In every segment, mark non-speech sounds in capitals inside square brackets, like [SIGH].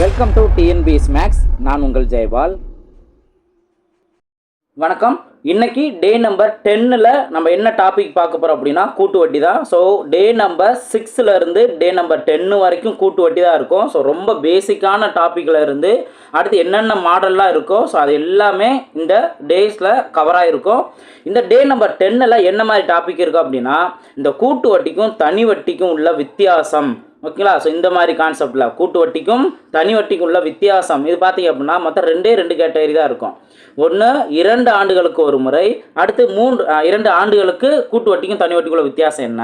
Welcome to DNB maths நான் உங்கள் ஜெயபால் வணக்கம். இன்னைக்கு டே நம்பர் டென்னில் நம்ம என்ன டாபிக் பார்க்க போகிறோம் அப்படின்னா கூட்டு வட்டி தான். ஸோ டே நம்பர் சிக்ஸ்லேருந்து டே நம்பர் டென்னு வரைக்கும் கூட்டு வட்டி தான் இருக்கும். ஸோ ரொம்ப பேசிக்கான டாப்பிக்கில் இருந்து அடுத்து என்னென்ன மாடல்லாம் இருக்கோ ஸோ அது எல்லாமே இந்த டேஸில் கவர் ஆகிருக்கும் இந்த டே நம்பர் டென்னில் என்ன மாதிரி டாபிக் இருக்குது அப்படின்னா இந்த கூட்டு வட்டிக்கும் தனி வட்டிக்கும் உள்ள வித்தியாசம். ஓகேங்களா ஸோ இந்த மாதிரி கான்செப்டில் கூட்டு வட்டிக்கும் தனி வட்டிக்கும் உள்ள வித்தியாசம். இது பார்த்தீங்க அப்படின்னா மொத்தம் ரெண்டே ரெண்டு கேட்டகரி தான் இருக்கும். ஒன்று இரண்டு ஆண்டுகளுக்கு ஒரு முறை அடுத்து மூன்று இரண்டு ஆண்டுகளுக்கு கூட்டு வட்டிக்கும் தனி வட்டிக்குள்ள வித்தியாசம் என்ன?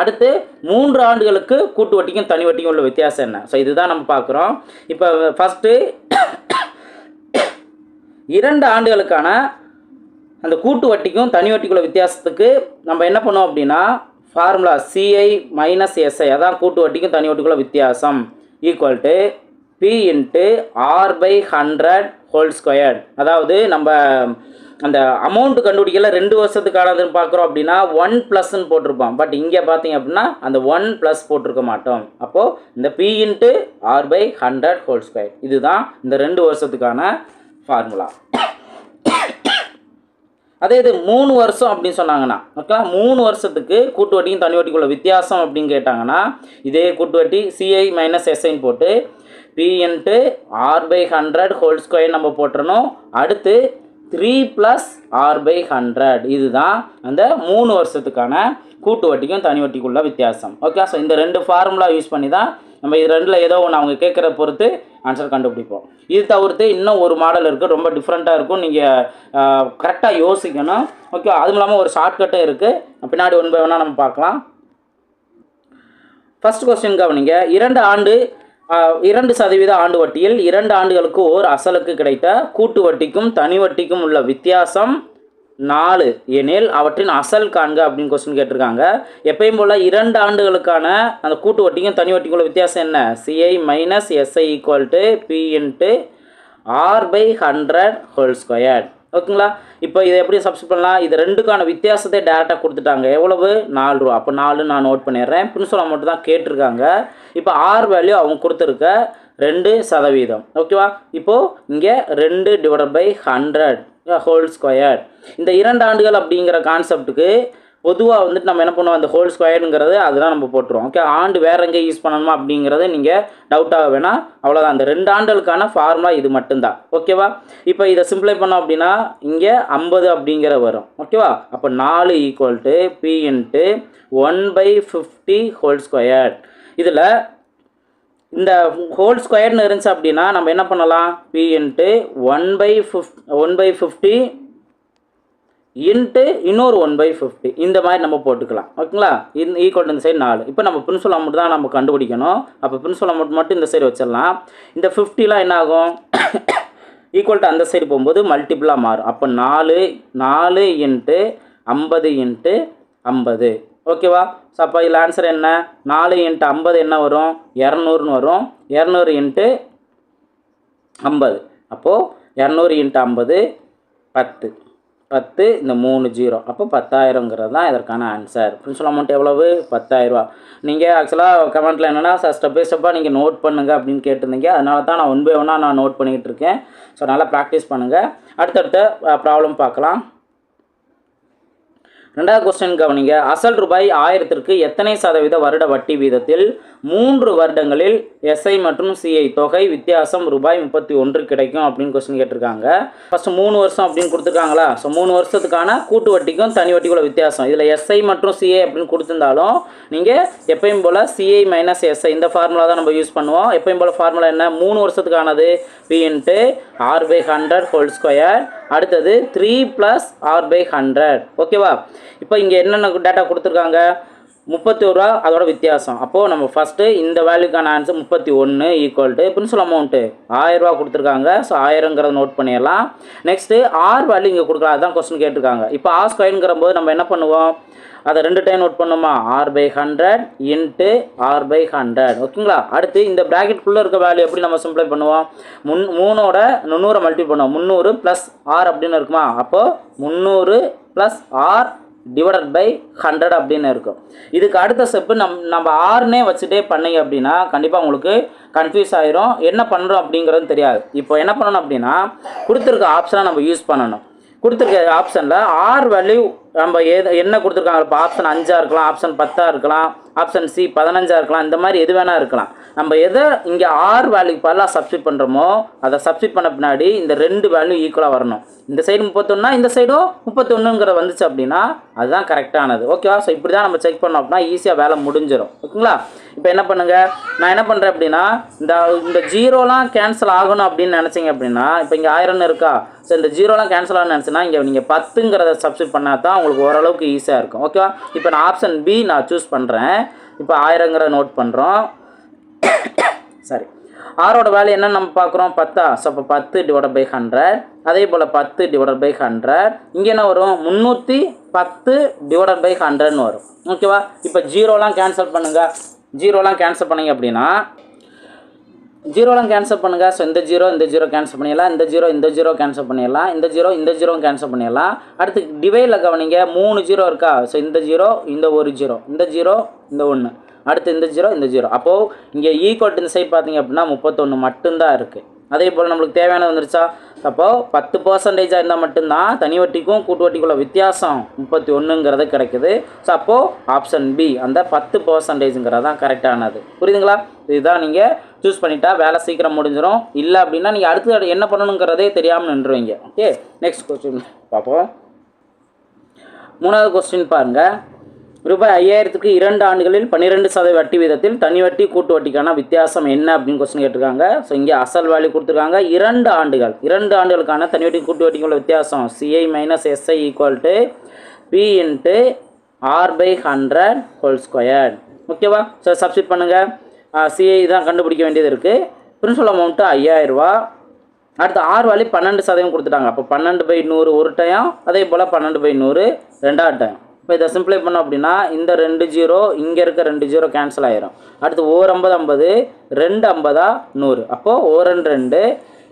அடுத்து மூன்று ஆண்டுகளுக்கு கூட்டு வட்டிக்கும் தனி வட்டிக்கும் உள்ள வித்தியாசம் என்ன? ஸோ இதுதான் நம்ம பார்க்குறோம் இப்போ ஃபஸ்ட்டு இரண்டு ஆண்டுகளுக்கான அந்த கூட்டு வட்டிக்கும் தனி வட்டிக்குள்ள வித்தியாசத்துக்கு நம்ம என்ன பண்ணோம் அப்படின்னா ஃபார்முலா சிஐ மைனஸ் எஸ்ஐ அதான் கூட்டு வட்டிக்கும் தனி வட்டிக்குள்ள வித்தியாசம். Equal to P into R by hundred whole square அதாவது நம்ம அந்த அமௌண்ட்டு கண்டுபிடிக்கல ரெண்டு வருஷத்துக்கானதுன்னு பார்க்குறோம் அப்படின்னா ஒன் ப்ளஸ்ன்னு போட்டிருப்போம். பட் இங்கே பார்த்தீங்க அப்படின்னா அந்த ஒன் ப்ளஸ் போட்டிருக்க மாட்டோம். அப்போது இந்த P into R by hundred whole square இதுதான் இந்த ரெண்டு வருஷத்துக்கான ஃபார்முலா அதே இது மூணு வருஷம் அப்படின்னு சொன்னாங்கன்னா ஓகேங்களா மூணு வருஷத்துக்கு கூட்டு வட்டியும் தனி வட்டிக்குள்ள வித்தியாசம் அப்படின்னு கேட்டாங்கன்னா இதே கூட்டு வட்டி சிஐ மைனஸ் எஸ்ஐன்னு போட்டு P into R by hundred whole square நம்ம போட்டுறணும். அடுத்து three plus R by hundred இதுதான் அந்த மூணு வருஷத்துக்கான கூட்டு வட்டிக்கும் தனி வட்டிக்குள்ள வித்தியாசம். ஓகே ஸோ இந்த ரெண்டு ஃபார்முலா யூஸ் பண்ணி தான் நம்ம இது ரெண்டில் ஏதோ ஒன்று அவங்க கேட்குற பொறுத்து ஆன்சர் கண்டுபிடிப்போம். இது தவிர்த்து இன்னும் ஒரு மாடல் இருக்குது ரொம்ப டிஃப்ரெண்ட்டாக இருக்கும். நீங்கள் கரெக்டாக யோசிக்கணும். ஓகே அதுவும் இல்லாமல் ஒரு ஷார்ட்கட்டும் இருக்குது பின்னாடி ஒன்பது வேணால் நம்ம பார்க்கலாம். ஃபஸ்ட் கொஸ்டின் கவனிங்க. இரண்டு ஆண்டு இரண்டு சதவீத ஆண்டு வட்டியில் இரண்டு ஆண்டுகளுக்கு ஓர் அசலுக்கு கிடைத்த கூட்டு வட்டிக்கும் தனி வட்டிக்கும் உள்ள வித்தியாசம் நாலு. எனில் அவற்றின் அசல் காண்க அப்படின்னு கொஸ்டின் கேட்டிருக்காங்க. எப்பயும் போல் இரண்டு ஆண்டுகளுக்கான அந்த கூட்டு வட்டிக்கும் தனி வட்டிக்கும் உள்ள வித்தியாசம் என்ன? CI minus SI equal to P into R by hundred whole square ஓகேங்களா? இப்போ இதை எப்படி சப்ஸ்ட் பண்ணலாம்? இது ரெண்டுக்கான வித்தியாசத்தை டேரெக்டாக கொடுத்துட்டாங்க. எவ்வளவு? நாலு ரூபா. அப்போ நாலு நான் நோட் பண்ணிடுறேன். பிரின்சிபல் அமௌண்ட் தான் கேட்டிருக்காங்க. இப்போ ஆர் வேல்யூ அவங்க கொடுத்துருக்க ரெண்டு சதவீதம். ஓகேவா? இப்போது இங்கே ரெண்டு divide by hundred whole square இந்த இரண்டு ஆண்டுகள் அப்படிங்கிற கான்செப்ட்டுக்கு பொதுவாக வந்துட்டு நம்ம என்ன பண்ணுவோம் அந்த ஹோல் ஸ்கொயருங்கிறது அதெல்லாம் நம்ம போட்டுருவோம். ஓகே ஆண்டு வேற எங்கே யூஸ் பண்ணணுமா அப்படிங்கிறது நீங்கள் டவுட்டாக வேணால் அவ்வளோதான் அந்த ரெண்டு ஆண்டுகளுக்கான ஃபார்முலா இது மட்டும்தான். ஓகேவா இப்போ இதை சிம்பிளை பண்ணோம் அப்படின்னா இங்கே ஐம்பது அப்படிங்கிற வரும். ஓகேவா அப்போ நாலு equal to P into one by fifty whole square இதில் இந்த ஹோல் ஸ்கொயர்னு இருந்துச்சு அப்படின்னா நம்ம என்ன பண்ணலாம்? P into one by fif one by fifty into இன்னொரு ஒன் பை ஃபிஃப்டி இந்த மாதிரி நம்ம போட்டுக்கலாம். ஓகேங்களா? இந்த ஈக்குவல் இந்த சைடு நாலு. இப்போ நம்ம பிரின்சிபல் அமௌண்ட் தான் நம்ம கண்டுபிடிக்கணும். அப்போ பிரின்சிபல் அமௌண்ட் மட்டும் இந்த சைடு வச்சிடலாம். இந்த ஃபிஃப்டிலாம் என்ன ஆகும்? [COUGHS] ஈக்குவல் டு அந்த சைடு போகும்போது மல்டிபிளாக மாறும். அப்போ நாலு நாலு இன்ட்டு ஐம்பது இன்ட்டு ஐம்பது. ஓகேவா? ஸோ அப்போ இதில் ஆன்சர் என்ன? நாலு இன்ட்டு ஐம்பது என்ன வரும்? இரநூறுன்னு வரும். இரநூறு இன்ட்டு ஐம்பது. அப்போது இரநூறு இன்ட்டு ஐம்பது பத்து. பத்து இந்த மூணு ஜீரோ. அப்போ பத்தாயிரங்கிறது தான் இதற்கான ஆன்சர் பிரின்சிபல் அமௌண்ட் எவ்வளவு? பத்தாயிரரூபா நீங்கள் ஆக்சுவலாக கமெண்ட்டில் என்னென்னா ஸ்டெப் பை ஸ்டெப்பாக நீங்கள் நோட் பண்ணுங்கள் அப்படின்னு கேட்டிருந்தீங்க. அதனால தான் நான் ஒன் பை ஒன்னாக நான் நோட் பண்ணிகிட்டு இருக்கேன். ஸோ நல்லா ப்ராக்டிஸ் பண்ணுங்கள் அடுத்தடுத்த ப்ராப்ளம் பார்க்கலாம். ரெண்டாவது கொஸ்டின் கவனிங்க. அசல் ரூபாய் ஆயிரத்திற்கு எத்தனை சதவீத வருட வட்டி வீதத்தில் மூன்று வருடங்களில் எஸ்ஐ மற்றும் சிஐ தொகை வித்தியாசம் ரூபாய் முப்பத்தி ஒன்று கிடைக்கும் அப்படின்னு கொஸ்டின் கேட்டிருக்காங்க. ஃபஸ்ட்டு மூணு வருஷம் அப்படின்னு கொடுத்துருக்காங்களா? ஸோ மூணு வருஷத்துக்கான கூட்டு வட்டிக்கும் தனி வட்டிக்குள்ள வித்தியாசம். இதில் எஸ்ஐ மற்றும் சிஐ அப்படின்னு கொடுத்துருந்தாலும் நீங்கள் எப்பயும் போல் சிஐ மைனஸ் எஸ்ஐ இந்த ஃபார்முலா தான் நம்ம யூஸ் பண்ணுவோம். எப்பயும் போல் ஃபார்முலா என்ன? மூணு வருஷத்துக்கானது. P into R by hundred whole square அடுத்தது three plus R by hundred ஓகேவா இப்போ இங்கே என்னென்ன டேட்டா கொடுத்துருக்காங்க? முப்பத்தி ஒரு ரூபா அதோட வித்தியாசம். அப்போது நம்ம ஃபஸ்ட்டு இந்த வேல்யூக்கான ஆன்சர் முப்பத்தி ஒன்று ஈக்குவல் டு பிரின்சிபல் அமௌண்ட்டு ஆயிரரூபா கொடுத்துருக்காங்க. ஸோ ஆயிரங்கிறத நோட் பண்ணிடலாம். நெக்ஸ்ட்டு ஆர் வேல்யூ இங்கே கொடுக்கலாம். அதுதான் கொஸ்டின் கேட்டிருக்காங்க. இப்போ ஆர் ஸ்கொயருங்கிற போது நம்ம என்ன பண்ணுவோம்? அதை ரெண்டு டைம் நோட் பண்ணுமா? R by hundred into R by hundred ஓகேங்களா அடுத்து இந்த ப்ராக்கெட்குள்ளே இருக்க வேல்யூ எப்படி நம்ம சிம்ப்ளை பண்ணுவோம்? முன் மூணோட முந்நூறை மல்டிபிள் பண்ணுவோம். முந்நூறு ப்ளஸ் ஆர் அப்படின்னு இருக்குமா? அப்போது முந்நூறு plus R divided by hundred அப்படின்னு இருக்கும். இதுக்கு அடுத்த ஸ்டெப்பு நம் நம்ம ஆறுனே வச்சுட்டே பண்ணீங்க அப்படின்னா கண்டிப்பாக உங்களுக்கு கன்ஃபியூஸ் ஆயிரும். என்ன பண்ணுறோம் அப்படிங்கிறது தெரியாது. இப்போ என்ன பண்ணணும் அப்படின்னா கொடுத்துருக்க ஆப்ஷனை நம்ம யூஸ் பண்ணணும். கொடுத்துருக்க ஆப்ஷனில் ஆர் வேல்யூ நம்ம எது என்ன கொடுத்துருக்காங்க? இப்போ ஆப்ஷன் அஞ்சாக இருக்கலாம் ஆப்ஷன் பத்தாக இருக்கலாம் ஆப்ஷன் சி பதினஞ்சாக இருக்கலாம் இந்த மாதிரி எது வேணால் இருக்கலாம். நம்ம எதை இங்கே ஆறு வேல்யூக்கு பதிலாக சப்ஸ்டிட் பண்ணுறோமோ அதை சப்ஸ்டிட் பண்ண பின்னாடி இந்த ரெண்டு வேல்யூ ஈக்குவலாக வரணும். இந்த சைடு முப்பத்தொன்னா இந்த சைடும் முப்பத்தொன்னுங்கிற வந்துச்சு அப்படின்னா அதுதான் கரெக்டானது ஓகேவா ஸோ இப்படி தான் நம்ம செக் பண்ணோம் அப்படின்னா ஈஸியாக வேலை முடிஞ்சிடும் ஓகேங்களா இப்போ என்ன பண்ணுங்க? நான் என்ன பண்ணுறேன் அப்படின்னா இந்த இந்த ஜீரோலாம் கேன்சல் ஆகணும் அப்படின்னு நினச்சிங்க அப்படின்னா இப்போ இங்கே ஆயிரம்னு இருக்கா? ஸோ இந்த ஜீரோலாம் கேன்சல் ஆகணும்னு நினச்சின்னா இங்கே நீங்கள் பத்துங்கிறத சப்ஸ்டிட் பண்ணால் தான் உங்களுக்கு ஓரளவுக்கு ஈஸியாக இருக்கும். ஓகேவா இப்போ நான் ஆப்ஷன் பி நான் சூஸ் பண்ணுறேன் இப்போ ஆயிரங்கிற நோட் பண்ணுறோம் சரி ஆரோட வேல்யூ என்ன நம்ம பார்க்குறோம். பத்தா? ஸோ அப்போ பத்து டிவைட் பை ஹண்ட்ரட் அதே போல் பத்து டிவைட் பை ஹண்ட்ரட் இங்கே என்ன வரும்? முந்நூற்றி பத்து டிவைட் பை ஹண்ட்ரட்னு வரும். ஓகேவா இப்போ ஜீரோலாம் கேன்சல் பண்ணுங்கள் ஜீரோலாம் கேன்சல் பண்ணிங்க அப்படின்னா ஜீரோலாம் கேன்சல் பண்ணுங்கள் ஸோ இந்த ஜீரோ இந்த ஜீரோ கேன்சல் பண்ணிடலாம். இந்த ஜீரோ இந்த ஜீரோ கேன்சல் பண்ணிடலாம். இந்த ஜீரோ இந்த ஜீரோ கேன்சல் பண்ணிடலாம். அடுத்து டிவைடில் கவனிங்க. மூணு ஜீரோ இருக்கா? ஸோ இந்த ஜீரோ இந்த ஒரு ஜீரோ. இந்த ஜீரோ இந்த ஒன்று அடுத்து இந்த ஜீரோ இந்த ஜீரோ. அப்போது இங்கே ஈக்குவல் இந்த சைட் பார்த்தீங்க அப்படின்னா முப்பத்தொன்று மட்டும்தான் இருக்குது அதே போல் நம்மளுக்கு தேவையானது வந்துருச்சா? அப்போது பத்து பர்சன்டேஜாக இருந்தால் மட்டும்தான் தனி வட்டிக்கும் கூட்டு வட்டிக்குள்ள வித்தியாசம் முப்பத்தி ஒன்றுங்கிறது கிடைக்குது. ஸோ அப்போது ஆப்ஷன் பி அந்த பத்து பர்சன்டேஜுங்கிறது தான் கரெக்டானது புரியுதுங்களா? இதுதான் நீங்கள் சூஸ் பண்ணிட்டா வேலை சீக்கிரம் முடிஞ்சிடும் இல்லை அப்படின்னா நீங்கள் அடுத்து என்ன பண்ணணுங்கிறதே தெரியாமல் நின்றுவீங்க ஓகே நெக்ஸ்ட் கொஸ்டின் பார்ப்போம். மூணாவது கொஸ்டின் பாருங்கள் ரூபாய் ஐயாயிரத்துக்கு இரண்டு ஆண்டுகளில் பன்னிரெண்டு சதவீத வட்டி வீதத்தில் தனி வட்டி கூட்டு வட்டிக்கான வித்தியாசம் என்ன அப்படின்னு கொஸ்டின் கேட்டிருக்காங்க. ஸோ இங்கே அசல் வேல்யூ கொடுத்துருக்காங்க. இரண்டு ஆண்டுகள் இரண்டு ஆண்டுகளுக்கான தனி வட்டி கூட்டு வட்டிக்குள்ள வித்தியாசம். CI minus SI equal to P into R by hundred whole square ஓகேவா ஸோ சப்ஸ்டிட் பண்ணுங்கள் சிஐ தான் கண்டுபிடிக்க வேண்டியது இருக்குது பிரின்சிபல் அமௌண்ட்டு ஐயாயிரரூவா அடுத்து ஆறு வேல்யூ பன்னெண்டு சதவீதம் கொடுத்துட்டாங்க. அப்போ பன்னெண்டு பை நூறு ஒரு டயம் அதே போல் பன்னெண்டு பை நூறு ரெண்டாவது டயம் இப்போ இதை சிம்ப்ளை பண்ணோம் அப்படின்னா இந்த ரெண்டு ஜீரோ இங்கே இருக்க ரெண்டு ஜீரோ கேன்சல் ஆயிரும். அடுத்து ஓர் ஐம்பது ஐம்பது ரெண்டு ஐம்பதா நூறு. அப்போது ஓ ரெண்டு ரெண்டு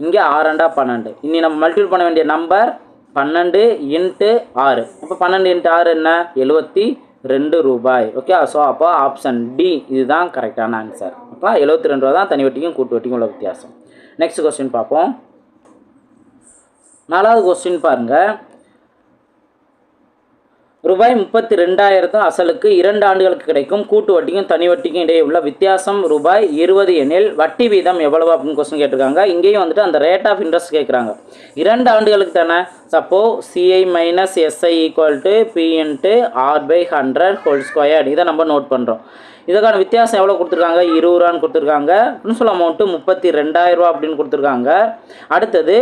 இங்கே ஆறண்டா பன்னெண்டு. இனி நம்ம மல்டிபிள் பண்ண வேண்டிய நம்பர் பன்னெண்டு இன்ட்டு ஆறு. அப்போ பன்னெண்டு இன்ட்டு ஆறு என்ன? எழுபத்தி ரெண்டு ரூபாய். ஓகே ஸோ அப்போ ஆப்ஷன் டி இதுதான் கரெக்டான ஆன்சர் அப்போ எழுபத்தி ரெண்டு ரூபா தான் தனி வட்டிக்கும் கூட்டு வட்டிக்கும் உள்ள வித்தியாசம். நெக்ஸ்ட் கொஸ்டின் பார்ப்போம். நாலாவது கொஸ்டின் பாருங்கள் ரூபாய் முப்பத்தி ரெண்டாயிரத்தும் அசலுக்கு இரண்டு ஆண்டுகளுக்கு கிடைக்கும். கூட்டு வட்டிக்கும் தனி வட்டிக்கும் இடையே உள்ள வித்தியாசம் ரூபாய் இருபது எனில் வட்டி வீதம் எவ்வளவு அப்படின்னு கொஸ்டின் கேட்டிருக்காங்க. இங்கேயும் வந்துட்டு அந்த ரேட் ஆஃப் இன்ட்ரெஸ்ட் கேட்குறாங்க. இரண்டு ஆண்டுகளுக்கு தானே? Suppose CI minus SI equal to P into R by hundred whole squared இதை நம்ம நோட் பண்ணுறோம் இதுக்கான வித்தியாசம் எவ்வளோ கொடுத்துருக்காங்க? இருபது ரூபான்னு கொடுத்துருக்காங்க. பிரின்சிபல் அமௌண்ட்டு முப்பத்தி ரெண்டாயிரரூவா அப்படின்னு கொடுத்துருக்காங்க. அடுத்தது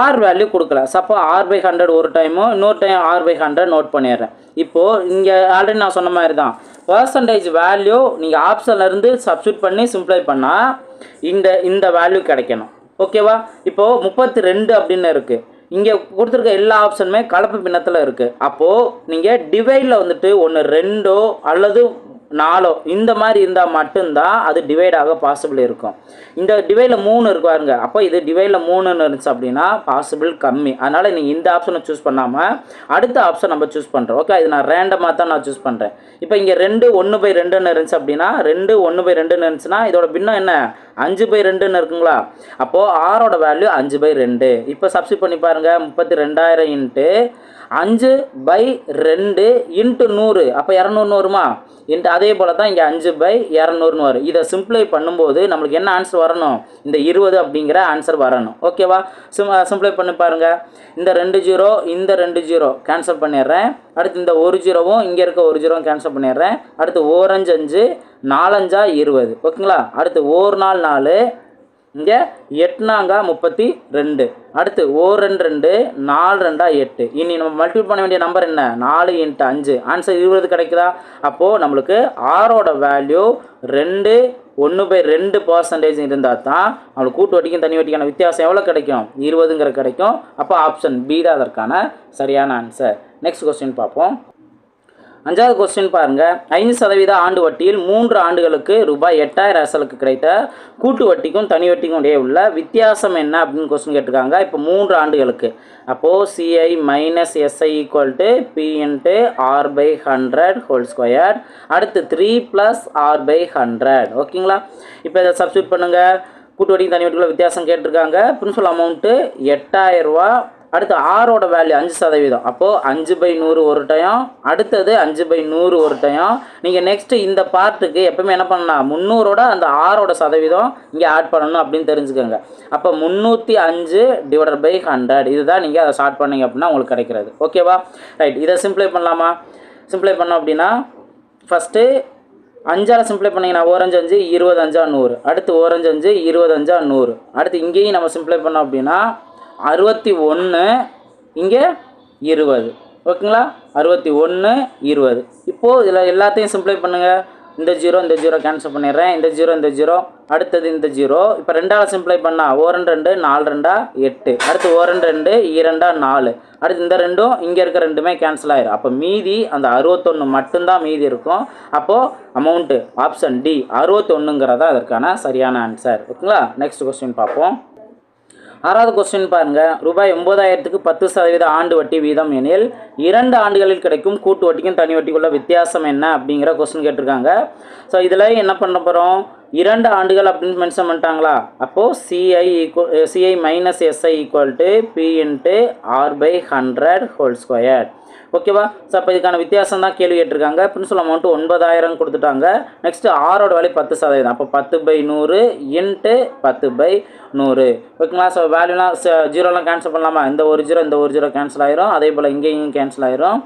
ஆர் வேல்யூ கொடுக்கல. சப்போ ஆர் பை ஹண்ட்ரட் ஒரு டைமோ இன்னொரு time R by hundred note பண்ணிடுறேன். இப்போது இங்கே ஆல்ரெடி நான் சொன்ன மாதிரி தான் பர்சன்டேஜ் வேல்யூ நீங்கள் ஆப்ஷன்லேருந்து சப்ஸ்டியூட் பண்ணி சிம்ப்ளை பண்ணால் இந்த இந்த வேல்யூ கிடைக்கணும். ஓகேவா இப்போது முப்பத்தி ரெண்டு அப்படின்னு இருக்குது இங்கே கொடுத்துருக்க எல்லா ஆப்ஷனுமே கலப்பு பின்னத்தில் இருக்குது அப்போது நீங்கள் டிவைடில் வந்துட்டு ஒன்று ரெண்டோ அல்லது நாலோ இந்த மாதிரி இருந்தால் மட்டும்தான் அது டிவைடாக பாசிபிள் இருக்கும். இந்த டிவைடில் மூணு இருக்குவாருங்க அப்போ இது டிவைடில் மூணுன்னு இருந்துச்சு அப்படின்னா பாசிபிள் கம்மி. அதனால் நீங்கள் இந்த ஆப்ஷனை சூஸ் பண்ணாமல் அடுத்த ஆப்ஷன் நம்ம சூஸ் பண்ணுறோம் ஓகே இது நான் ரேண்டமாக தான் நான் சூஸ் பண்ணுறேன் இப்போ இங்கே ரெண்டு ஒன்று பை ரெண்டுன்னு இருந்துச்சு அப்படின்னா ரெண்டு ஒன்று பை ரெண்டுன்னு இருந்துச்சுன்னா இதோட பின்னம் என்ன? அஞ்சு பை ரெண்டுன்னு இருக்குங்களா? அப்போது ஆரோட வேல்யூ அஞ்சு பை ரெண்டு. இப்போ சப்ஸ்டிட் பண்ணி பாருங்கள் முப்பத்தி ரெண்டாயிரம் இன்ட்டு அஞ்சு பை ரெண்டு இன்ட்டு நூறு. அப்போ இரநூறுன்னு வருமா இன்ட்டு அதே போல் தான் இங்கே அஞ்சு பை இரநூறுன்னு வரும். இதை சிம்ப்ளை பண்ணும்போது நம்மளுக்கு என்ன ஆன்சர் வரணும்? இந்த இருபது அப்படிங்கிற ஆன்சர் வரணும். ஓகேவா சிம் சிம்ப்ளை பண்ணி பாருங்கள் இந்த ரெண்டு ஜீரோ இந்த ரெண்டு ஜீரோ கேன்சல் பண்ணிடுறேன். அடுத்து இந்த ஒரு ஜீரோவும் இங்கே இருக்க ஒரு ஜீரோவும் கேன்சல் பண்ணிடுறேன். அடுத்து ஓரஞ்சு அஞ்சு நாலஞ்சா இருபது. ஓகேங்களா அடுத்து ஓர் நாள் நாலு இங்கே எட்னாங்கா முப்பத்தி ரெண்டு. அடுத்து ஓ ரெண்டு ரெண்டு நாலு ரெண்டா எட்டு. இனி நம்ம மல்டிபிள் பண்ண வேண்டிய நம்பர் என்ன? நாலு இன்ட்டு அஞ்சு. ஆன்சர் இருபது கிடைக்குதா? அப்போது நம்மளுக்கு ஆரோட வேல்யூ ரெண்டு ஒன்று பை ரெண்டு பர்சன்டேஜ் இருந்தால் தான் நம்மளுக்கு கூட்டு வட்டிக்கும் தனி வட்டிக்கான வித்தியாசம் எவ்வளோ கிடைக்கும்? இருபதுங்கிற கிடைக்கும். அப்போ ஆப்ஷன் பி தான் அதற்கான சரியான ஆன்சர் நெக்ஸ்ட் கொஸ்டின் பார்ப்போம். அஞ்சாவது கொஸ்டின் பாருங்க. ஐந்து சதவீத ஆண்டு வட்டியில் மூன்று ஆண்டுகளுக்கு ரூபாய் எட்டாயிரம் அசலுக்கு கிடைத்த கூட்டு வட்டிக்கும் தனி வட்டிக்கும் இடையே உள்ள வித்தியாசம் என்ன அப்படின்னு கொஸ்டின் கேட்டிருக்காங்க. இப்போ மூன்று ஆண்டுகளுக்கு. அப்போது CI minus SI equal to P into R by hundred whole square அடுத்து three plus R by hundred ஓகேங்களா இப்போ இதை சப்ஸ்டியூட் பண்ணுங்கள் கூட்டு வட்டிக்கும் தனி வட்டிக்குள்ள வித்தியாசம் கேட்டிருக்காங்க. பிரின்சிபல் அமௌண்ட்டு எட்டாயிரரூவா அடுத்து ஆறோட வேல்யூ அஞ்சு சதவீதம். அப்போது அஞ்சு பை நூறு ஒரு டயம் அடுத்தது அஞ்சு பை நூறு ஒரு டயம் நீங்கள் நெக்ஸ்ட்டு இந்த பார்ட்டுக்கு எப்பவுமே என்ன பண்ணலாம் முந்நூறோட அந்த ஆறோட சதவீதம் இங்கே ஆட் பண்ணணும் அப்படின்னு தெரிஞ்சுக்கோங்க. அப்போ முந்நூற்றி அஞ்சு டிவைடட் பை ஹண்ட்ரட் இதுதான் நீங்கள் அதை ஸ்டார்ட் பண்ணீங்க அப்படின்னா உங்களுக்கு கிடைக்கிறது. ஓகேவா ரைட் இதை சிம்ப்ளை பண்ணலாமா? சிம்ப்ளை பண்ணோம் அப்படின்னா ஃபஸ்ட்டு அஞ்சால் சிம்ப்ளை பண்ணிங்கன்னா ஓரஞ்சு அஞ்சு இருபது அஞ்சா நூறு. அடுத்து ஓரஞ்சு அஞ்சு இருபது அஞ்சா நூறு. அடுத்து இங்கேயும் நம்ம சிம்ப்ளை பண்ணோம் அப்படின்னா அறுபத்தி ஒன்று இங்கே இருபது. ஓகேங்களா? அறுபத்தி ஒன்று இருபது. இப்போது இதில் எல்லாத்தையும் சிம்ப்ளை பண்ணுங்கள் இந்த ஜீரோ இந்த ஜீரோ கேன்சல் பண்ணிடுறேன். இந்த ஜீரோ இந்த ஜீரோ அடுத்தது இந்த ஜீரோ இப்போ ரெண்டால் சிம்ப்ளை பண்ணால் ஓ ரெண்டு ரெண்டு நாலு ரெண்டா எட்டு. அடுத்து ஓ ரெண்டு ரெண்டு இரண்டா நாலு. அடுத்து இந்த ரெண்டும் இங்கே இருக்க ரெண்டுமே கேன்சல் ஆயிரும். அப்போ மீதி அந்த அறுபத்தொன்று மட்டும்தான் மீதி இருக்கும். அப்போது அமௌண்ட்டு ஆப்ஷன் டி அறுபத்தொன்னுங்கிறதா அதற்கான சரியான ஆன்சர் ஓகேங்களா? நெக்ஸ்ட் கொஸ்டின் பார்ப்போம். ஆறாவது கொஸ்டின் பாருங்கள் ரூபாய் ஒன்பதாயிரத்துக்கு பத்து சதவீத ஆண்டு வட்டி வீதம் எனில் இரண்டு ஆண்டுகளில் கிடைக்கும் கூட்டு வட்டிக்கும் தனி வட்டிக்குள்ள வித்தியாசம் என்ன அப்படிங்கிற கொஸ்டின் கேட்டிருக்காங்க. ஸோ இதில் என்ன பண்ண போகிறோம் இரண்டு ஆண்டுகள் அப்படின்னு மென்ஷன் பண்ணிட்டாங்களா? அப்போது CI equal CI minus SI equal to P into R by hundred whole square ஓகேவா? ஸோ அப்போ இதுக்கான வித்தியாசம் தான் கேள்வி கேட்டிருக்காங்க. பிரின்சிபல் அமௌண்ட்டு ஒன்பதாயிரம் கொடுத்துட்டாங்க. நெக்ஸ்ட்டு ஆரோட வேலை பத்து சதவீதம். அப்போ பத்து பை நூறு இன்ட்டு பத்து பை நூறு. ஓகேங்களா? ஸோ வேல்யூலாம் ஜீரோலாம் கேன்சல் பண்ணலாமா? இந்த ஒரு ஜீரோ இந்த ஒரு ஜீரோ கேன்சல் ஆயிரும். அதே போல் இங்கேயும் கேன்சல் ஆயிரும்.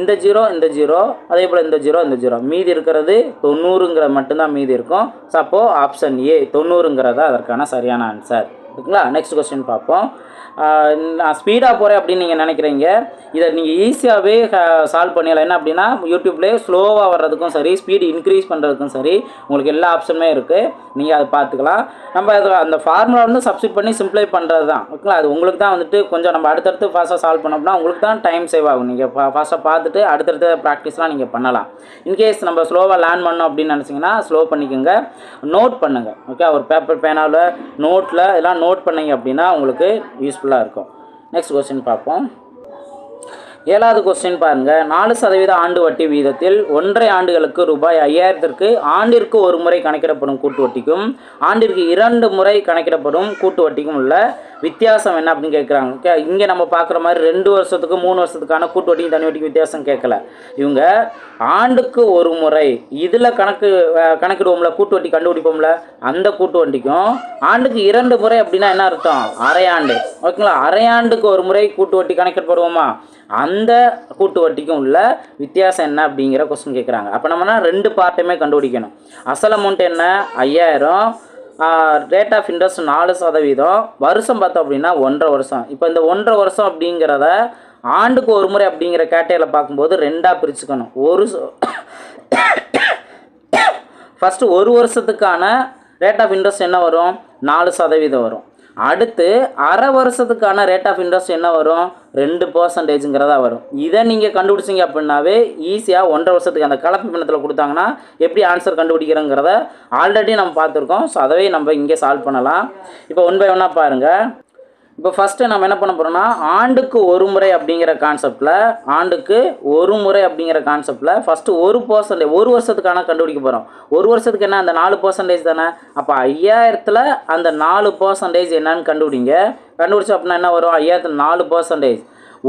இந்த ஜீரோ இந்த ஜீரோ அதே போல் இந்த ஜீரோ இந்த ஜீரோ மீதி இருக்கிறது தொண்ணூறுங்கிறது மட்டும்தான் மீதி இருக்கும். ஸோ அப்போது ஆப்ஷன் ஏ தொண்ணூறுங்கிறதா அதற்கான சரியான ஆன்சர் ஓகேங்களா? நெக்ஸ்ட் கொஸ்டின் பார்ப்போம். நான் ஸ்பீடாக போகிறேன் அப்படின்னு நீங்கள் நினைக்கிறீங்க. இதை நீங்கள் ஈஸியாகவே சால்வ் பண்ணிடலாம். என்ன அப்படின்னா யூடியூப்லேயே ஸ்லோவாக வர்றதுக்கும் சரி ஸ்பீடு இன்க்ரீஸ் பண்ணுறதுக்கும் சரி உங்களுக்கு எல்லா ஆப்ஷனுமே இருக்குது நீங்கள் அதை பார்த்துக்கலாம். நம்ம அது அந்த ஃபார்முலா வந்து சப்ஸ்டியூட் பண்ணி சிம்ப்ளை பண்ணுறது தான் ஓகேங்களா? அது உங்களுக்கு தான் வந்துட்டு கொஞ்சம் நம்ம அடுத்தடுத்து ஃபாஸ்ட்டாக சால்வ் பண்ணோம்னா உங்களுக்கு தான் டைம் சேவ் ஆகும். நீங்கள் ஃபாஸ்ட்டாக பார்த்துட்டு அடுத்தடுத்த ப்ராக்டிஸ்லாம் நீங்கள் பண்ணலாம். இன்கேஸ் நம்ம ஸ்லோவாக லேர்ன் பண்ணோம் அப்படின்னு நினச்சிங்கன்னா ஸ்லோ பண்ணிக்கோங்க. நோட் பண்ணுங்கள் ஓகே? ஒரு பேப்பர் பேனாவில் நோட்டில் இதெல்லாம் நோட் பண்ணீங்க அப்படின்னா உங்களுக்கு யூஸ்ஃபுல்லாக இருக்கும். நெக்ஸ்ட் கொஸ்டின் பார்ப்போம். ஏழாவது கொஸ்டின் பாருங்க. நாலு சதவீத ஆண்டு வட்டி வீதத்தில் ஒன்றரை ஆண்டுகளுக்கு ரூபாய் ஐயாயிரத்திற்கு ஆண்டிற்கு ஒரு முறை கணக்கிடப்படும் கூட்டு வட்டிக்கும் ஆண்டிற்கு இரண்டு முறை கணக்கிடப்படும் கூட்டு வட்டிக்கும் உள்ள வித்தியாசம் என்ன அப்படின்னு கேட்குறாங்க இங்கே நம்ம பார்க்குற மாதிரி ரெண்டு வருஷத்துக்கு மூணு வருஷத்துக்கான கூட்டு வட்டிக்கும் தனி வட்டிக்கும் வித்தியாசம் கேட்கல இவங்க ஆண்டுக்கு ஒரு முறை இதில் கணக்கு கணக்கிடுவோம்ல கூட்டு வட்டி கண்டுபிடிப்போம்ல அந்த கூட்டு வட்டிக்கும் ஆண்டுக்கு இரண்டு முறை அப்படின்னா என்ன அர்த்தம்? அரையாண்டு ஓகேங்களா? அரையாண்டுக்கு ஒரு முறை கூட்டு வட்டி கணக்கிடப்படுவோமா? அந்த அந்த கூட்டு வட்டிக்கும் உள்ள வித்தியாசம் என்ன அப்படிங்கிற கொஸ்டின் கேட்குறாங்க அப்போ நம்மனா ரெண்டு பார்ட்டுமே கண்டுபிடிக்கணும். அசல் அமௌண்ட் என்ன? ஐயாயிரம். ரேட் ஆஃப் இன்ட்ரெஸ்ட் நாலு சதவீதம். வருஷம் பார்த்தோம் அப்படின்னா ஒன்றரை வருஷம். இப்போ இந்த ஒன்றரை வருஷம் அப்படிங்கிறத ஆண்டுக்கு ஒரு முறை அப்படிங்கிற கேட்டையில் பார்க்கும்போது ரெண்டாக பிரிச்சுக்கணும். ஒரு ஃபஸ்ட்டு ஒரு வருஷத்துக்கான ரேட் ஆஃப் இன்ட்ரெஸ்ட் என்ன வரும்? நாலு சதவீதம் வரும். அடுத்து அரை வருஷத்துக்கான ரேட் ஆஃப் இன்ட்ரெஸ்ட் என்ன வரும்? ரெண்டு பர்சன்டேஜுங்கிறதா வரும். இதை நீங்கள் கண்டுபிடிச்சிங்க அப்படின்னாவே ஈஸியாக ஒன்றரை வருஷத்துக்கு அந்த கலப்பு பின்னத்தில் கொடுத்தாங்கன்னா எப்படி ஆன்சர் கண்டுபிடிக்கிறோங்கிறத ஆல்ரெடி நம்ம பார்த்துருக்கோம். ஸோ அதவே நம்ம இங்கே சால்வ் பண்ணலாம். இப்போ ஒன் பை ஒன்னாக பாருங்கள் இப்போ ஃபஸ்ட்டு நம்ம என்ன பண்ண போகிறோம்னா ஆண்டுக்கு ஒரு முறை அப்படிங்கிற கான்செப்டில் ஆண்டுக்கு ஒரு முறை அப்படிங்கிற கான்செப்டில் ஃபஸ்ட்டு ஒரு பர்சன்டேஜ் ஒரு வருஷத்துக்கான கண்டுபிடிக்க போகிறோம் ஒரு வருஷத்துக்கு என்ன அந்த நாலு பர்சன்டேஜ் தானே? அப்போ ஐயாயிரத்தில் அந்த நாலு பர்சன்டேஜ் என்னன்னு கண்டுபிடிங்க. கண்டுபிடிச்சோம் அப்படின்னா என்ன வரும்? ஐயாயிரத்தில் நாலு பர்சன்டேஜ்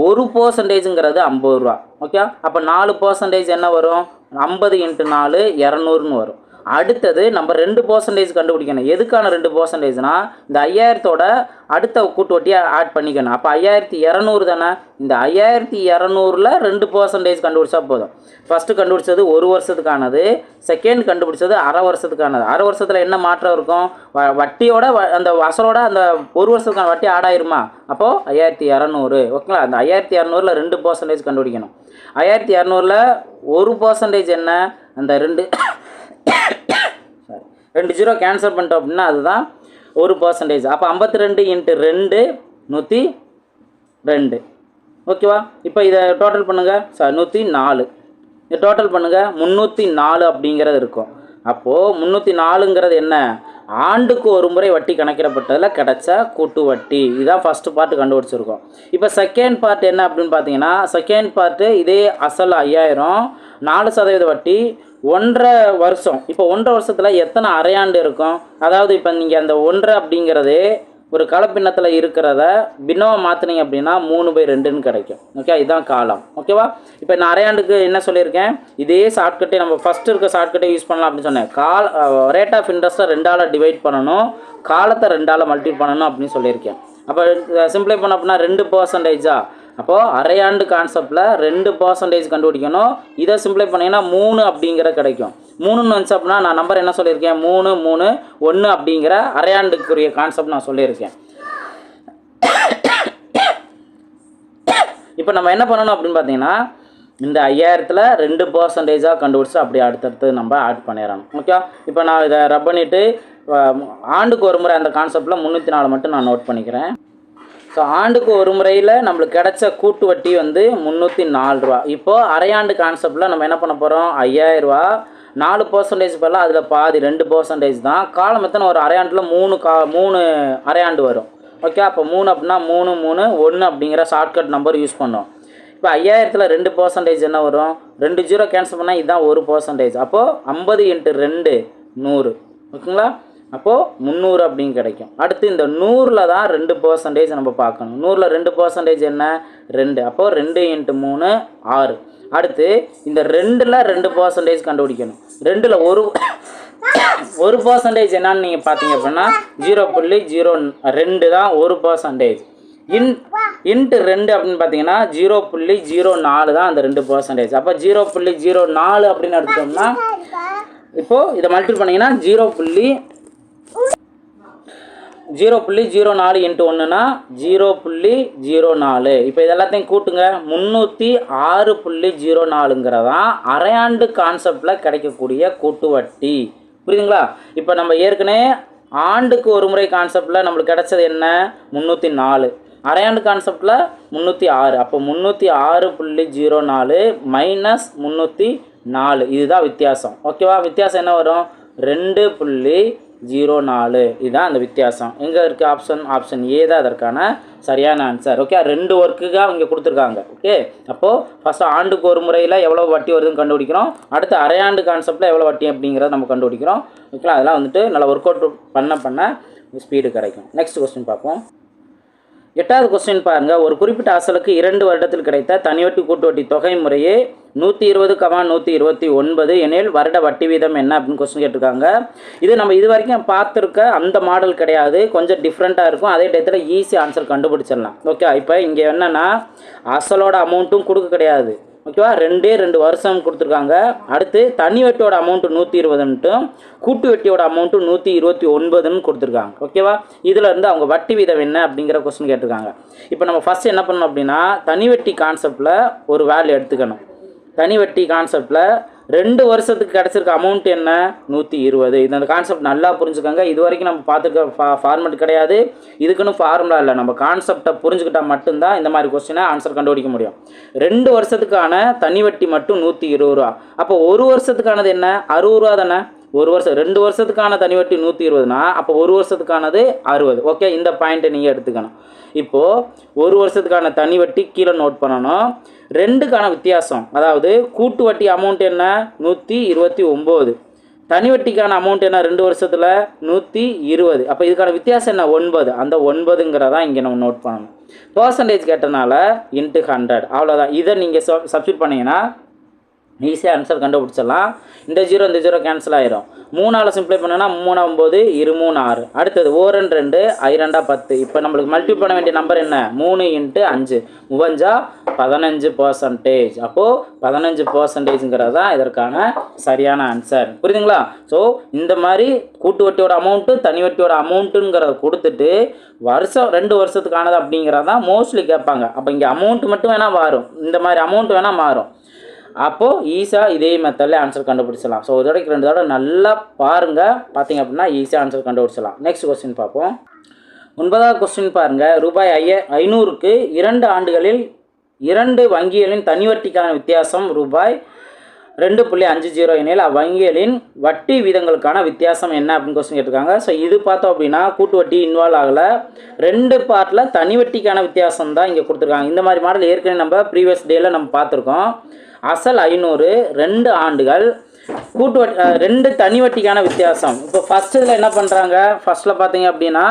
ஒரு பர்சன்டேஜுங்கிறது ஐம்பது ரூபா. ஓகே அப்போ நாலு பர்சன்டேஜ் என்ன வரும்? ஐம்பது இன்ட்டு நாலு இரநூறுன்னு வரும். அடுத்தது நம்ம ரெண்டு பர்சன்டேஜ் கண்டுபிடிக்கணும். எதுக்கான ரெண்டு பர்சன்டேஜ்னா இந்த ஐயாயிரத்தோட அடுத்த கூட்டு வட்டியை ஆட் பண்ணிக்கணும். அப்போ ஐயாயிரத்தி இரநூறு தானே? இந்த ஐயாயிரத்தி இரநூறில் ரெண்டு பர்சன்டேஜ் கண்டுபிடிச்சா போதும். ஃபஸ்ட்டு கண்டுபிடிச்சது ஒரு வருஷத்துக்கானது. செகண்ட் கண்டுபிடிச்சது அரை வருஷத்துக்கானது. அரை வருஷத்தில் என்ன மாற்றம் இருக்கும்? வ வட்டியோட வ- அந்த வசலோட அந்த ஒரு வருஷத்துக்கான வட்டி ஆடாயிருமா அப்போது ஐயாயிரத்தி இரநூறு. ஓகேங்களா? அந்த ஐயாயிரத்தி இரநூறுல ரெண்டு பர்சன்டேஜ் கண்டுபிடிக்கணும். ஐயாயிரத்தி இரநூறுல ஒரு பர்சன்டேஜ் என்ன? அந்த ரெண்டு ரெண்டு ஜீரோ கேன்சல் பண்ணிட்டோம் அப்படின்னா அதுதான் ஒரு பர்சன்டேஜ் அப்போ ஐம்பத்தி ரெண்டு இன்ட்டு ரெண்டு. நூற்றி ரெண்டு ஓகேவா இப்போ இதை டோட்டல் பண்ணுங்கள் சார் நூற்றி நாலு. இதை டோட்டல் பண்ணுங்கள் முந்நூற்றி நாலு அப்படிங்கிறது இருக்கும். அப்போது முந்நூற்றி நாலுங்கிறது என்ன? ஆண்டுக்கு ஒரு முறை வட்டி கணக்கிடப்பட்டதில் கிடைச்ச கூட்டு வட்டி. இதுதான் ஃபஸ்ட்டு பார்ட்டு கண்டுபிடிச்சிருக்கோம். இப்போ செகண்ட் பார்ட் என்ன அப்படின்னு பார்த்தீங்கன்னா செகண்ட் பார்ட்டு இதே அசல் ஐயாயிரம் நாலு சதவீத வட்டி ஒன்றரை வருஷம். இப்போ ஒன்றரை வருஷத்தில் எத்தனை அரையாண்டு இருக்கும்? அதாவது இப்போ நீங்கள் அந்த ஒன்றரை அப்படிங்கிறது ஒரு கலப்பின்னத்தில் இருக்கிறத பின்னமாக மாற்றினீங்க அப்படின்னா மூணு பை ரெண்டுன்னு கிடைக்கும். ஓகே இதுதான் காலம் ஓகேவா இப்போ நான் அரையாண்டுக்கு என்ன சொல்லியிருக்கேன்? இதே ஷார்ட்கட்டே நம்ம ஃபஸ்ட்டு இருக்க ஷார்ட்கட்டே யூஸ் பண்ணலாம் அப்படின்னு சொன்னேன். கால் ரேட் ஆஃப் இன்ட்ரெஸ்ட்டை ரெண்டால் டிவைட் பண்ணணும். காலத்தை ரெண்டால் மல்டி பண்ணணும் அப்படின்னு சொல்லியிருக்கேன். அப்போ சிம்பிளை பண்ண அப்படின்னா ரெண்டு பர்சன்டேஜாக அப்போது அரையாண்டு கான்செப்டில் ரெண்டு பர்சன்டேஜ் கண்டுபிடிக்கணும். இதை சிம்பிளை பண்ணிங்கன்னா மூணு அப்படிங்கிற கிடைக்கும். மூணுன்னு வந்துச்சு அப்படின்னா நான் நம்பர் என்ன சொல்லியிருக்கேன்? மூணு மூணு ஒன்று அப்படிங்கிற அரையாண்டுக்குரிய கான்செப்ட் நான் சொல்லியிருக்கேன். இப்போ நம்ம என்ன பண்ணணும் அப்படின்னு பார்த்தீங்கன்னா இந்த ஐயாயிரத்தில் ரெண்டு பர்சன்டேஜாக கண்டுபிடிச்சி அப்படி அடுத்தடுத்து நம்ம ஆட் பண்ணிடணும். ஓகே இப்போ நான் இதை ரப் பண்ணிவிட்டு ஆண்டுக்கு ஒரு முறை அந்த கான்செப்டில் முந்நூற்றி நாலு மட்டும் நான் நோட் பண்ணிக்கிறேன். ஸோ ஆண்டுக்கு ஒரு முறையில் நம்மளுக்கு கிடைச்ச கூட்டு வட்டி வந்து முந்நூற்றி நாலு ரூபா. இப்போது அரையாண்டு கான்செப்டில் நம்ம என்ன பண்ண போகிறோம் ஐயாயிரரூவா நாலு பர்சன்டேஜ் பதிலாக அதில் பாதி ரெண்டு பர்சன்டேஜ் தான். காலம் எத்தனை ஒரு அரையாண்டில் மூணு கா மூணு அரையாண்டு வரும். ஓகே அப்போ மூணு அப்படின்னா மூணு மூணு ஒன்று அப்படிங்கிற ஷார்ட்கட் நம்பர் யூஸ் பண்ணோம். இப்போ ஐயாயிரத்தில் ரெண்டு பர்சன்டேஜ் என்ன வரும்? ரெண்டு ஜீரோ கேன்சல் பண்ணால் இதுதான் ஒரு பர்சன்டேஜ் அப்போது ஐம்பது இன்ட்டு ரெண்டு நூறு. ஓகேங்களா? அப்போது முந்நூறு அப்படின்னு கிடைக்கும். அடுத்து இந்த நூறில் தான் ரெண்டு பர்சன்டேஜ் நம்ம பார்க்கணும். நூறில் ரெண்டு பர்சன்டேஜ் என்ன? ரெண்டு. அப்போது ரெண்டு இன்ட்டு மூணு ஆறு. அடுத்து இந்த ரெண்டில் ரெண்டு பர்சன்டேஜ் கண்டுபிடிக்கணும். ரெண்டில் ஒரு ஒரு பர்சன்டேஜ் என்னன்னு நீங்கள் பார்த்தீங்க அப்படின்னா ஜீரோ புள்ளி ஜீரோ ரெண்டு தான் ஒரு பர்சன்டேஜ் இன் இன்ட்டு ரெண்டு அப்படின்னு பார்த்தீங்கன்னா ஜீரோ புள்ளி ஜீரோ நாலு தான் அந்த ரெண்டு பர்சன்டேஜ் அப்போ ஜீரோ புள்ளி ஜீரோ நாலு அப்படின்னு எடுத்துட்டோம்னா இப்போது இதை மல்டிபிள் பண்ணிங்கன்னா ஜீரோ புள்ளி ஜீரோ புள்ளி ஜீரோ நாலு இன்ட்டு ஒன்றுனா ஜீரோ புள்ளி ஜீரோ நாலு. இப்போ இது எல்லாத்தையும் கூட்டுங்க. முந்நூற்றி ஆறு புள்ளி ஜீரோ நாலுங்கிறதான் அரையாண்டு கான்செப்டில் கிடைக்கக்கூடிய கூட்டு வட்டி. புரியுதுங்களா? இப்போ நம்ம ஏற்கனவே ஆண்டுக்கு ஒரு முறை கான்செப்டில் நம்மளுக்கு கிடைச்சது என்ன? முந்நூற்றி நாலு. அரையாண்டு கான்செப்டில் முந்நூற்றி ஆறு. அப்போ முந்நூற்றி ஆறு புள்ளி ஜீரோ நாலு மைனஸ் முந்நூற்றி நாலு. இதுதான் வித்தியாசம். ஓகேவா வித்தியாசம் என்ன வரும்? ரெண்டு புள்ளி ஜீரோ நாலு. இதுதான் அந்த வித்தியாசம். எங்கே இருக்குது ஆப்ஷன் ஆப்ஷன் ஏ தான் அதற்கான சரியான ஆன்சர் ஓகே ரெண்டு ஒர்க்குக்காக இங்கே கொடுத்துருக்காங்க. ஓகே அப்போது ஃபஸ்ட்டு ஆண்டுக்கு ஒரு முறையில் எவ்வளோ வட்டி வருதுன்னு கண்டுபிடிக்கிறோம். அடுத்து அரையாண்டு கான்செப்டில் எவ்வளோ வட்டி அப்படிங்கிறத நம்ம கண்டுபிடிக்கிறோம். ஓகேங்களா அதெல்லாம் வந்துட்டு நல்லா ஒர்க் அவுட் பண்ண பண்ண ஸ்பீடு கிடைக்கும். நெக்ஸ்ட் கொஸ்டின் பார்ப்போம். எட்டாவது கொஸ்டின் பாருங்க. ஒரு குறிப்பிட்ட அசலுக்கு இரண்டு வருடத்தில் கிடைத்த தனிவட்டி கூட்டுவட்டி தொகை முறையே நூற்றி இருபது கமா நூற்றி இருபத்தி ஒன்பது எனில் வருட வட்டி வீதம் என்ன அப்படின்னு கொஸ்டின் கேட்டிருக்காங்க. இது நம்ம இது வரைக்கும் பார்த்துருக்க அந்த மாடல் கிடையாது. கொஞ்சம் டிஃப்ரெண்ட்டாக இருக்கும். அதே டயத்தில் ஈஸி ஆன்சர் கண்டுபிடிச்சிடலாம். ஓகே இப்போ இங்கே என்னென்னா அசலோட அமௌண்ட்டும் கொடுக்க கிடையாது. ஓகேவா? ரெண்டே ரெண்டு வருஷம் கொடுத்துருக்காங்க. அடுத்து தனி வெட்டியோட அமௌண்ட்டு நூற்றி இருபதுன்ட்டும் கூட்டு வெட்டியோட அமௌண்ட்டு நூற்றி இருபத்தி ஒன்பதுன்னு கொடுத்துருக்காங்க. ஓகேவா? இதில் இருந்து அவங்க வட்டி வீதம் என்ன அப்படிங்கிற கொஸ்டின் கேட்டிருக்காங்க. இப்போ நம்ம ஃபஸ்ட்டு என்ன பண்ணணும் அப்படின்னா தனி வெட்டி கான்செப்டில் ஒரு வேல்யூ எடுத்துக்கணும். தனி வட்டி கான்செப்டில் ரெண்டு வருஷத்துக்கு கிடச்சிருக்க அமௌண்ட் என்ன? நூற்றி இருபது. இந்த அந்த கான்செப்ட் நல்லா புரிஞ்சுக்கோங்க. இது வரைக்கும் நம்ம பார்த்துருக்க ஃபா ஃபார்மெட் கிடையாது. இதுக்குன்னு ஃபார்முலா இல்லை. நம்ம கான்செப்டை புரிஞ்சுக்கிட்டால் மட்டும்தான் இந்த மாதிரி கொஸ்டினை ஆன்சர் கண்டுபிடிக்க முடியும். ரெண்டு வருஷத்துக்கான தனி வட்டி மட்டும் நூற்றி இருபது ரூபா. அப்போ ஒரு வருஷத்துக்கானது என்ன? அறுபது ரூபா தானே? ஒரு வருஷம் ரெண்டு வருஷத்துக்கான தனி வட்டி நூற்றி இருபதுனா அப்போ ஒரு வருஷத்துக்கானது அறுபது. ஓகே இந்த பாயிண்ட்டை நீங்கள் எடுத்துக்கணும். இப்போது ஒரு வருஷத்துக்கான தனி வட்டி கீழே நோட் பண்ணணும். ரெண்டுக்கான வித்தியாசம். அதாவது கூட்டு வட்டி அமௌண்ட் என்ன? நூற்றி இருபத்தி ஒம்பது. தனி வட்டிக்கான அமௌண்ட் என்ன? ரெண்டு வருஷத்தில் நூற்றி இருபது. அப்போ இதுக்கான வித்தியாசம் என்ன? ஒன்பது. அந்த ஒன்பதுங்கிறதா இங்கே நம்ம நோட் பண்ணணும். பர்சன்டேஜ் கேட்டனால இன்ட்டு ஹண்ட்ரட் அவ்வளோதான் இதை நீங்கள் சப்ஸ்டியூட் பண்ணீங்கன்னா ஈஸியாக ஆன்சர் கண்டுபிடிச்சிடலாம். இந்த ஜீரோ இந்த ஜீரோ கேன்சல் ஆயிரும். மூணால் சிம்ப்ளை பண்ணோன்னா மூணு ஒம்பது இரு மூணு ஆறு. அடுத்தது ஓரன் ரெண்டு ரெண்டு பத்து. இப்போ நம்மளுக்கு மல்டி பண்ண வேண்டிய நம்பர் என்ன? மூணு இன்ட்டு அஞ்சு. முவஞ்சா பதினஞ்சு பர்சன்டேஜ் அப்போது பதினஞ்சு பர்சன்டேஜுங்கிறது தான் இதற்கான சரியான ஆன்சர் புரியுதுங்களா? ஸோ இந்த மாதிரி கூட்டு வட்டியோட அமௌண்ட்டு தனி வட்டியோட அமௌண்ட்டுங்கிறத கொடுத்துட்டு வருஷம் ரெண்டு வருஷத்துக்கானது அப்படிங்கிறது தான் மோஸ்ட்லி கேட்பாங்க. அப்போ இங்கே அமௌண்ட் மட்டும் வேணால் மாறும். இந்த மாதிரி அமௌண்ட் வேணால் மாறும். அப்போது ஈஸியாக இதே மெத்தடில் ஆன்சர் கண்டுபிடிச்சலாம் ஸோ ஒரு தடவைக்கு ரெண்டு தடவை நல்லா பாருங்கள் பார்த்தீங்க அப்படின்னா ஈஸியாக ஆன்சர் கண்டுபிடிச்சலாம் நெக்ஸ்ட் கொஸ்டின் பார்ப்போம். ஒன்பதாவது கொஸ்டின் பாருங்கள் ரூபாய் ஐய ஐநூறுக்கு இரண்டு ஆண்டுகளில் இரண்டு வங்கிகளின் தனி வட்டிக்கான வித்தியாசம் ரூபாய் ரெண்டு புள்ளி அஞ்சு ஜீரோ எனில் அவ்வங்கிகளின் வட்டி வீதங்களுக்கான வித்தியாசம் என்ன அப்படின்னு கொஸ்டின் கேட்டிருக்காங்க. ஸோ இது பார்த்தோம் அப்படின்னா கூட்டு வட்டி இன்வால்வ் ஆகலை. ரெண்டு பார்ட்டில் தனி வட்டிக்கான வித்தியாசம் தான் இங்கே கொடுத்துருக்காங்க. இந்த மாதிரி மாடல் ஏற்கனவே நம்ம ப்ரீவியஸ் டேயில் நம்ம பார்த்துருக்கோம். அசல் ஐநூறு ரெண்டு ஆண்டுகள். கூட்டு வட்டி ரெண்டு தனி வட்டிக்கான வித்தியாசம். இப்போ ஃபஸ்ட் இதில் என்ன பண்ணுறாங்க ஃபஸ்ட்டில் பார்த்தீங்க அப்படின்னா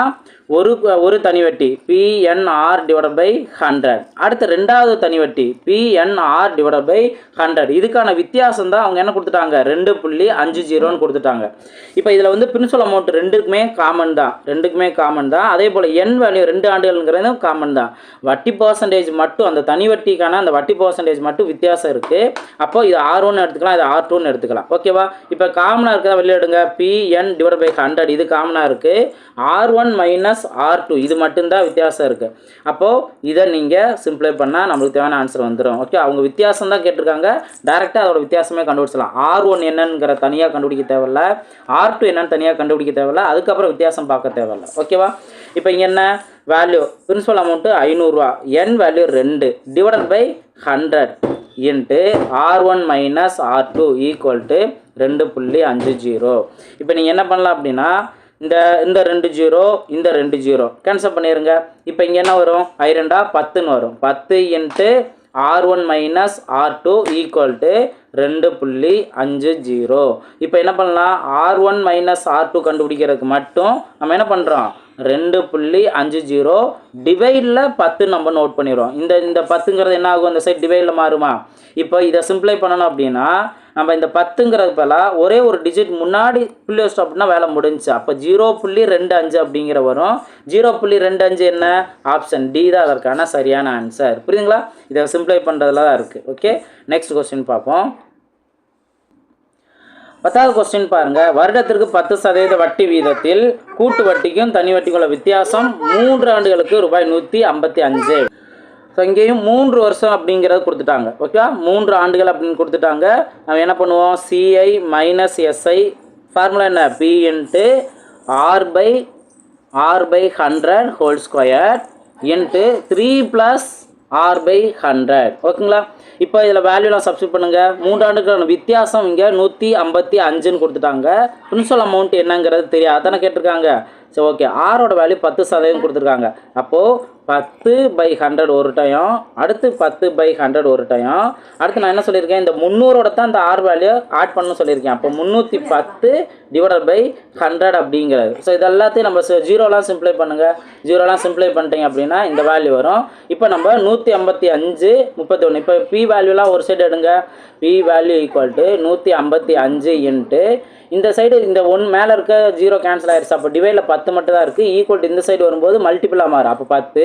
ஒரு ஒரு தனி வட்டி பிஎன்ஆர் டிவைட் பை ஹண்ட்ரட் அடுத்து ரெண்டாவது தனி வட்டி பிஎன்ஆர் டிவைட் பை ஹண்ட்ரட் இதுக்கான வித்தியாசம் தான் அவங்க என்ன கொடுத்துட்டாங்க? ரெண்டு புள்ளி அஞ்சு ஜீரோன்னு கொடுத்துட்டாங்க. இப்போ இதில் வந்து பிரின்சிபல் அமௌண்ட் ரெண்டுக்குமே காமன் தான். ரெண்டுக்குமே காமன் தான். அதே போல் என் வேல்யூ ரெண்டு ஆண்டுகள்ங்கிறதும் காமன் தான். வட்டி பர்சன்டேஜ் மட்டும் அந்த தனி வட்டிக்கான அந்த வட்டி பர்சன்டேஜ் மட்டும் வித்தியாசம் இருக்குது அப்போ இது ஆர் ஒன்று எடுத்துக்கலாம் இது ஆர் டூன்னு எடுத்துக்கலாம். ஓகேவா இப்போ காமனாக இருக்கிறதா வெளியிடுங்க பிஎன் டிவைட் பை ஹண்ட்ரட் இது காமனாக இருக்குது R one minus R two இது மட்டும்தான் வித்தியாசம் இருக்குது அப்போது இதை நீங்கள் சிம்பிளை பண்ணால் நம்மளுக்கு தேவையான ஆன்சர் வந்துடும் ஓகே அவங்க வித்தியாசம் தான் கேட்டிருக்காங்க. டேரெக்டாக அதோட வித்தியாசமே கண்டுபிடிச்சலாம் ஆர் ஒன் என்னங்கிற தனியாக கண்டுபிடிக்க தேவையில்ல. ஆர் டூ என்னன்னு தனியாக கண்டுபிடிக்க தேவையில்ல. அதுக்கப்புறம் வித்தியாசம் பார்க்க தேவையில்ல. ஓகேவா இப்போ இங்கே என்ன? வேல்யூ பிரின்சிபல் அமௌண்ட்டு ஐநூறுரூவா என் வேல்யூ ரெண்டு. Divided by hundred into R one minus R two equal to ரெண்டு புள்ளி அஞ்சு ஜீரோ இப்போ நீங்கள் என்ன பண்ணலாம் அப்படின்னா இந்த இந்த ரெண்டு ஜீரோ இந்த ரெண்டு ஜீரோ கேன்சல் பண்ணிடுங்க இப்போ இங்கே என்ன வரும்? ஐ பத்துன்னு வரும். பத்து into R one minus R two equal to ரெண்டு புள்ளி அஞ்சு ஜீரோ இப்போ என்ன பண்ணலாம்? R one minus R two கண்டுபிடிக்கிறதுக்கு மட்டும் நம்ம என்ன பண்ணுறோம் ரெண்டு புள்ளி அஞ்சு ஜீரோ டிவைடில் பத்து நம்ம நோட் பண்ணிடுறோம். இந்த இந்த பத்துங்கிறது என்ன ஆகும்? இந்த சைட் டிவைடில் மாறுமா? இப்போ இதை சிம்ப்ளை பண்ணணும் அப்படின்னா நம்ம இந்த பத்துங்கிறது பதிலாக ஒரே ஒரு டிஜிட் முன்னாடி புள்ளி வச்சிட்டோம் அப்படின்னா வேலை முடிஞ்சுச்சு அப்போ ஜீரோ புள்ளி ரெண்டு அஞ்சு அப்படிங்கிற வரும். ஜீரோ புள்ளி ரெண்டு அஞ்சு என்ன? ஆப்ஷன் டி தான் அதற்கான சரியான ஆன்சர் புரியுதுங்களா? இதை சிம்ப்ளை பண்ணுறதுல தான் இருக்குது ஓகே நெக்ஸ்ட் கொஸ்டின் பார்ப்போம். பத்தாவது கொஸ்டின் பாருங்க. வருடத்திற்கு பத்து சதவீத வட்டி வீதத்தில் கூட்டு வட்டிக்கும் தனி வட்டிக்குள்ள வித்தியாசம் மூன்று ஆண்டுகளுக்கு ரூபாய் நூற்றி ஐம்பத்தி அஞ்சு. ஸோ இங்கேயும் மூன்று வருஷம் அப்படிங்கிறது கொடுத்துட்டாங்க. ஓகேவா மூன்று ஆண்டுகள் அப்படின்னு கொடுத்துட்டாங்க. நம்ம என்ன பண்ணுவோம்? சிஐ மைனஸ் எஸ்ஐ ஃபார்முலா என்ன? P into R by R by hundred whole square into three plus R by hundred ஓகேங்களா இப்போ இதில் வேல்யூலாம் சப்ஸ்டியூட் பண்ணுங்கள் மூன்றாண்டுக்கான வித்தியாசம் இங்கே நூற்றி ஐம்பத்தி அஞ்சுன்னு கொடுத்துட்டாங்க. பிரின்சிபல் அமௌண்ட் என்னங்கிறது தெரியாது. அதானே கேட்டிருக்காங்க. சரி ஓகே ஆரோட வேல்யூ பத்து சதவீதம் கொடுத்துருக்காங்க. அப்போது பத்து பை ஹண்ட்ரட் ஒரு டைம் அடுத்து பத்து பை ஹண்ட்ரட் ஒரு டைம் அடுத்து நான் என்ன சொல்லியிருக்கேன்? இந்த முந்நூறோட தான் இந்த ஆர் வேல்யூ ஆட் பண்ணணும்னு சொல்லியிருக்கேன். அப்போ முந்நூற்றி பத்து டிவைடட் பை ஹண்ட்ரட் அப்படிங்கிறது. ஸோ இது எல்லாத்தையும் நம்ம ஜீரோலாம் சிம்ப்ளை பண்ணுங்கள் ஜீரோலாம் சிம்ப்ளை பண்ணிட்டீங்க அப்படின்னா இந்த வேல்யூ வரும். இப்போ நம்ம நூற்றி ஐம்பத்தி அஞ்சு முப்பத்தி ஒன்று இப்போ பி வேல்யூலாம் ஒரு சைடு எடுங்க. பி வேல்யூ ஈக்குவல் டு நூற்றி ஐம்பத்தி அஞ்சு இன்ட்டு இந்த சைடு இந்த ஒன் மேலே இருக்க ஜீரோ கேன்சல் ஆயிடுச்சு அப்போ டிவைடில் பத்து மட்டும் தான் இருக்குது ஈக்குவல் இந்த சைடு வரும்போது மல்டிபிளாக மாறும். அப்போ பத்து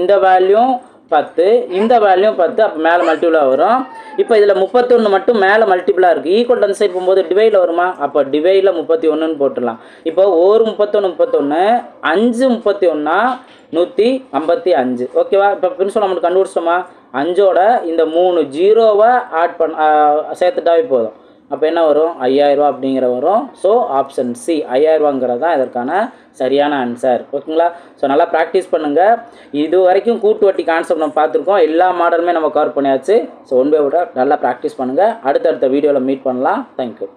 இந்த வேல்யூம் பத்து இந்த வேல்யூ பத்து அப்போ மேலே மல்டிபிளாக வரும். இப்போ இதில் முப்பத்தொன்று மட்டும் மேலே மல்டிபிளாக இருக்குது ஈக்குவல் அந்த சைடு போகும்போது டிவைடில் வருமா? அப்போ டிவைடில் முப்பத்தி ஒன்றுன்னு போட்டுடலாம். இப்போ ஒரு முப்பத்தொன்று முப்பத்தொன்று அஞ்சு முப்பத்தி ஒன்றா நூற்றி ஐம்பத்தி அஞ்சு. ஓகேவா இப்போ பிரின்சிபல் நம்மளுக்கு கண்டுபிடிச்சோமா அஞ்சோட இந்த மூணு ஜீரோவை ஆட் பண்ண சேர்த்துட்டாவே போதும். அப்போ என்ன வரும்? ஐயாயிரரூவா அப்படிங்கிற வரும். ஸோ ஆப்ஷன் சி ஐயாயிரரூவாங்கிறது தான் இதற்கான சரியான ஆன்சர் ஓகேங்களா? ஸோ நல்லா ப்ராக்டிஸ் பண்ணுங்கள் இது வரைக்கும் கூட்டு வட்டி கான்செப்ட் நம்ம பார்த்துருக்கோம். எல்லா மாடலுமே நம்ம கவர் பண்ணியாச்சு. ஸோ ஒன் பை விட நல்லா ப்ராக்டிஸ் பண்ணுங்கள் அடுத்தடுத்த வீடியோவில் மீட் பண்ணலாம். தேங்க்யூ